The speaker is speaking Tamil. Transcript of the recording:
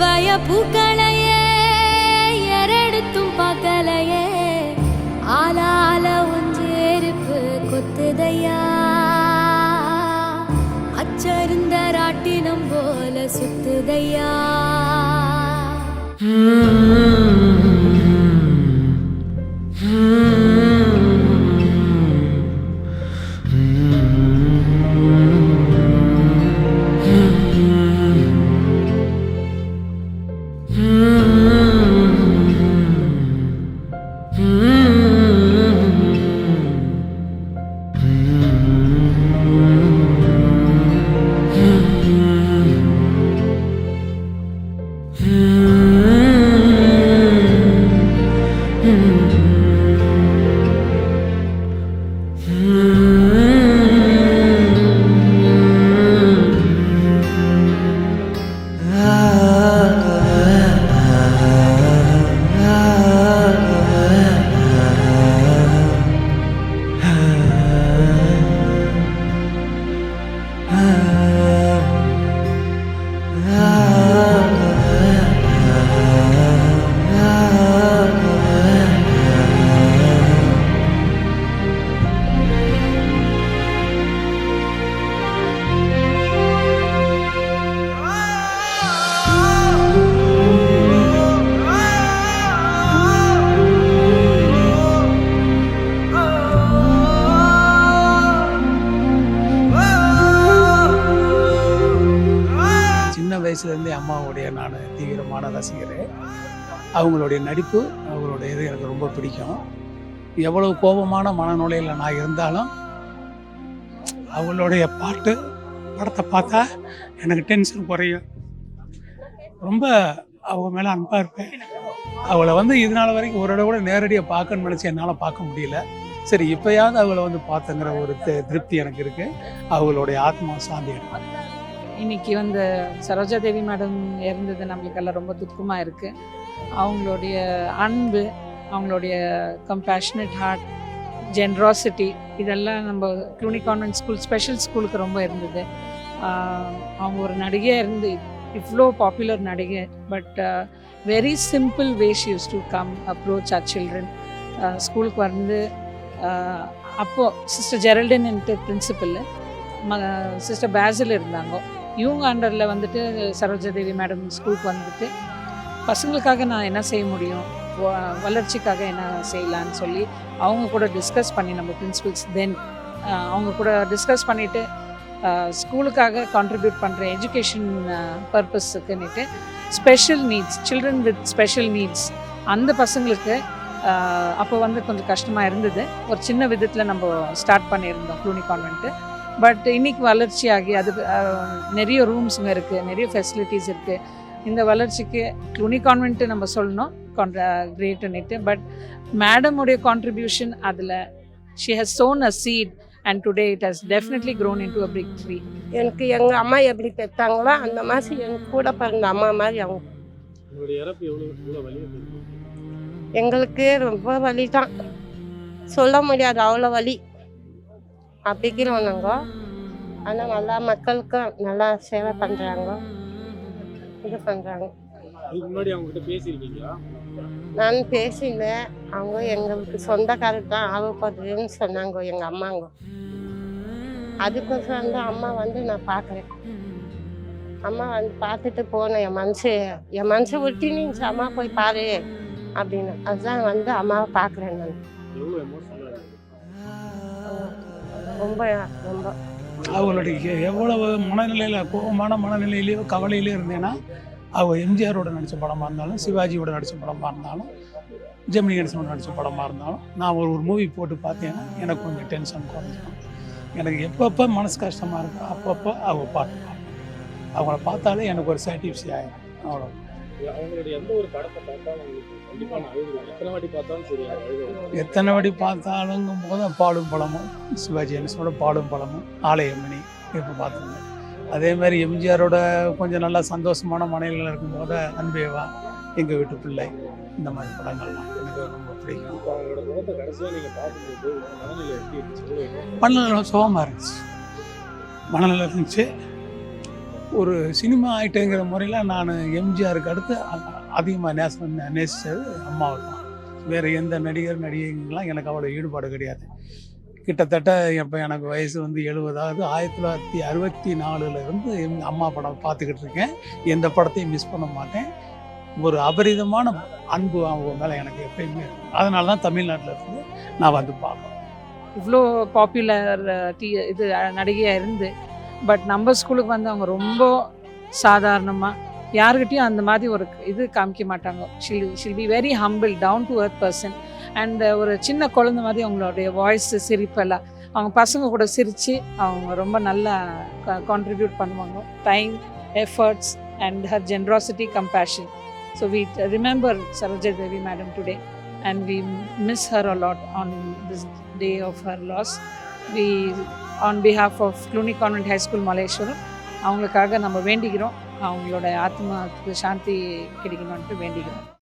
எழுவய பூக்களையே எரடுத்தும் பார்க்கலையே ஆளால ஒஞ்சேருப்பு கொத்துதையா. அச்சருந்த ராட்டினம் போல சுத்துதையா. ரசிகர். அவங்களுடைய நடிப்பு அவங்களுடைய இது எனக்கு ரொம்ப பிடிக்கும். எவ்வளவு கோபமான மனநிலையில் நான் இருந்தாலும் அவங்களுடைய பாட்டு படத்தை பார்த்தா எனக்கு டென்ஷன் குறையும். ரொம்ப அவங்க மேலே அன்பாக இருப்பேன். அவளை வந்து இதனால வரைக்கும் ஒரு இடம் கூட நேரடியாக பார்க்கணும்னு நினச்சி என்னால் பார்க்க முடியல. சரி இப்போயாவது அவளை வந்து பார்த்தங்கிற ஒரு திருப்தி எனக்கு இருக்குது அவங்களுடைய ஆத்மா சாந்தி எடுப்பாங்க இன்றைக்கி வந்து சரோஜா தேவி மேடம் இறந்தது நம்மளுக்கெல்லாம் ரொம்ப துக்கமாக இருக்குது அவங்களுடைய அன்பு அவங்களுடைய கம்பேஷனட் ஹார்ட் ஜென்ராசிட்டி இதெல்லாம் நம்ம க்ளூனி கான்வென்ட் ஸ்கூல் ஸ்பெஷல் ஸ்கூலுக்கு ரொம்ப இருந்தது. அவங்க ஒரு நடிகையாக இருந்து இவ்வளோ பாப்புலர் நடிகை but very simple ways use to come approach our children ஸ்கூலுக்கு வந்து அப்போது சிஸ்டர் ஜெரல்டின் பிரின்சிபல் ம சிஸ்டர் பேசில் இருந்தாங்க. இவங்க அண்டரில் வந்துட்டு சரோஜாதேவி மேடம் ஸ்கூலுக்கு வந்துட்டு பசங்களுக்காக நான் என்ன செய்ய முடியும்? வ- வளர்ச்சிக்காக என்ன செய்யலான்னு சொல்லி அவங்க கூட டிஸ்கஸ் பண்ணி நம்ம பிரின்சிபல்ஸ் தென் அவங்க கூட டிஸ்கஸ் பண்ணிவிட்டு ஸ்கூலுக்காக கான்ட்ரிபியூட் பண்ணுற education பர்பஸுக்குன்னுட்டு special needs children with special needs அந்த பசங்களுக்கு அப்போ வந்து கொஞ்சம் கஷ்டமாக இருந்தது. ஒரு சின்ன விதத்தில் நம்ம ஸ்டார்ட் பண்ணியிருந்தோம் க்ளூனி கான்வென்ட்டு பட் இன்னைக்கு வளர்ச்சியாகி அதுக்கு ஆஹ், நிறைய ரூம்ஸுங்க இருக்குது நிறைய ஃபெசிலிட்டிஸ் இருக்குது இந்த வளர்ச்சிக்கு க்ளூனி கான்வென்ட்டு நம்ம சொல்லணும் கிரேட்டுன்னுட்டு பட் மேடமுடைய கான்ட்ரிபியூஷன் அதில் she has sown a seed and today it has definitely grown into a big tree எனக்கு எங்கள் அம்மா எப்படி பெற்றாங்களோ அந்த மாதிரி எனக்கு கூட பிறந்த அம்மா மாதிரி அவங்க. எங்களுக்கு ரொம்ப வலி தான் சொல்ல முடியாது அவ்வளோ வலி. அப்படிக்கிறோம் நாங்கள் ஆனால் நல்லா மக்களுக்கு நல்லா சேவை பண்ணுறாங்க இது பண்ணுறாங்க முன்னாடி பேசியிருக்கீங்களா? நான் பேசினேன் அவங்க எங்களுக்கு சொந்தக்காரர் தான் ஆகப்படுதுன்னு சொன்னாங்க எங்கள் அம்மாங்க. அதுக்கோசரம் வந்து அம்மா வந்து நான் பார்க்குறேன். அம்மா வந்து பார்த்துட்டு போனேன் என் மனசு என் மனசு விட்டு நீங்க அம்மா போய் பாரு அப்படின்னு. அதுதான் வந்து அம்மாவை பார்க்குறேன் நான். ரொம்ப ரொம்ப. அவங்களுடைய எவ்வளவு மனநிலையில் கோபமான மனநிலையிலேயோ கவலையிலேயோ இருந்தேன்னா அவங்க எம்ஜிஆரோட நடித்த படமாக இருந்தாலும் சிவாஜியோட நடித்த படமாக இருந்தாலும் ஜெமினி கணேசனோட நடித்த படமாக இருந்தாலும் நான் ஒரு ஒரு மூவி போட்டு பார்த்தேன்னா எனக்கு கொஞ்சம் டென்ஷன் குறைஞ்சிடும் எனக்கு எப்பப்போ மனசு கஷ்டமாக இருக்கோ அப்பப்போ அவங்க பாட்டு அவங்கள பார்த்தாலே எனக்கு ஒரு சாட்டிஸ்ஃபை ஆகிடும் அவ்வளோ அவங்களுடைய எந்த ஒரு படத்தை பார்த்தாலும் கண்டிப்பாக நான் அழுகுவேன். எத்தனை வாட்டி பார்த்தாலும் சரி அழுகுவேன். எத்தனை வாட்டி பார்த்தாலுங்கும் போது பாலும் பழமும் சிவாஜி கணேசனோட பாலும் பழமும் ஆலயமணி இப்போ பார்த்துருந்தேன் அதே மாதிரி எம்ஜிஆரோட கொஞ்சம் நல்லா சந்தோஷமான மனைவிகள் இருக்கும்போது அன்பேவா எங்கள் வீட்டு பிள்ளை இந்த மாதிரி படங்கள்லாம் எனக்கு ரொம்ப பிடிக்கும்? மனநல சுகமாக இருந்துச்சு. மனநல இருந்துச்சு. ஒரு சினிமா ஆகிட்டேங்கிற முறையில் நான் எம்ஜிஆருக்கு அடுத்து அதிகமாக நேசம் நேசித்தது அம்மாவை தான். வேறு எந்த நடிகர் நடிகைங்கெல்லாம் எனக்கு அவ்வளோ ஈடுபாடு கிடையாது. கிட்டத்தட்ட இப்போ எனக்கு வயசு வந்து எழுபதாவது ஆயிரத்தி தொள்ளாயிரத்தி அறுபத்தி நாலுலேருந்து எம் அம்மா படம் பார்த்துக்கிட்டு இருக்கேன். எந்த படத்தையும் மிஸ் பண்ண மாட்டேன். ஒரு அபரிதமான அன்பு அவங்க மேலே எனக்கு எப்பயுமே அதனால தான் தமிழ்நாட்டில் இருந்து நான் வந்து பார்ப்பேன். இவ்வளோ பாப்புலர் டி இது நடிகையாக இருந்து பட் நம்ம ஸ்கூலுக்கு வந்து அவங்க ரொம்ப சாதாரணமாக யாருக்கிட்டையும் அந்த மாதிரி ஒரு இது காமிக்க மாட்டாங்க. She'll she'll be very humble down to earth person and ஒரு சின்ன குழந்தை மாதிரி அவங்களுடைய வாய்ஸு சிரிப்பெல்லாம். அவங்க பசங்க கூட சிரித்து அவங்க ரொம்ப நல்லா கான்ட்ரிபியூட் பண்ணுவாங்க. Time efforts and her generosity compassion so we remember Saroja Devi madam today and we miss her a lot on this day of her loss we on behalf of Cluny convent high school Malleswaram அவங்களுக்காக நம்ம வேண்டிக்கிறோம். அவங்களோட ஆத்மாவுக்கு சாந்தி கிடைக்கணும்ன்ட்டு வேண்டிக்கிறோம்.